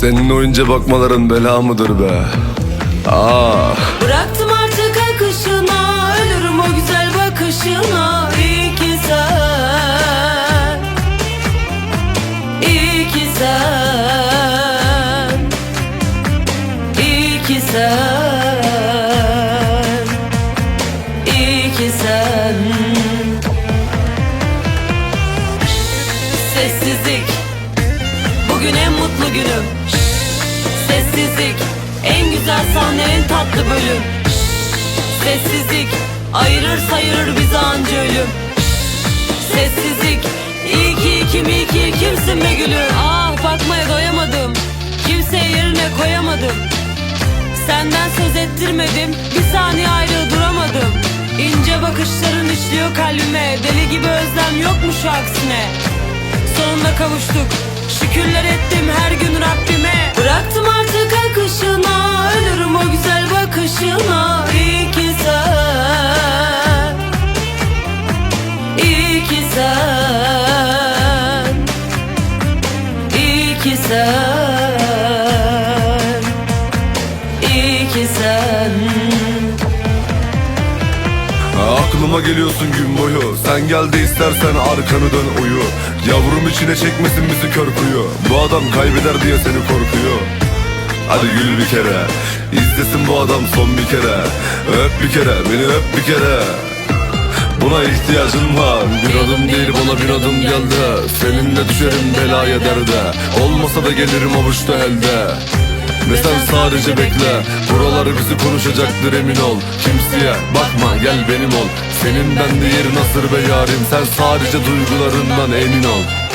Senin oyunca bakmaların bela mıdır be? Ah. Bıraktım artık akışına Ölürüm o güzel bakışına. İyi ki sen İyi ki sen İyi ki sen İyi sen. Sessizlik Bugün en mutlu günüm. Sessizlik En güzel sahne en tatlı bölüm. Sessizlik Ayırır sayırır bizi anca ölüm. Sessizlik İyi ki kim iyi ki kimsin be gülüm. Ah bakmaya doyamadım. Kimseye yerine koyamadım. Senden söz ettirmedim Bir saniye ayrı duramadım. İnce bakışların işliyor kalbime Deli gibi özlem yokmuş aksine. Sonunda kavuştuk Şükürler ettim her gün Rabbime. Bıraktım artık Aklıma geliyorsun gün boyu. Sen gel de istersen arkanı dön uyu. Yavrum içine çekmesin bizi kör kuyu. Bu adam kaybeder diye seni korkuyor. Hadi gül bir kere. İzlesin bu adam son bir kere. Öp bir kere beni öp bir kere. Buna ihtiyacım var. Bir adım değil bana bir adım geldi. Seninle düşerim belaya derde. Olmasa da gelirim avuçta elde ve sen sadece bekle. Buraları bizi konuşacaktır emin ol. Kimseye bakma gel benim ol. Senin bende yerin asır be yarim. Sen sadece duygularından emin ol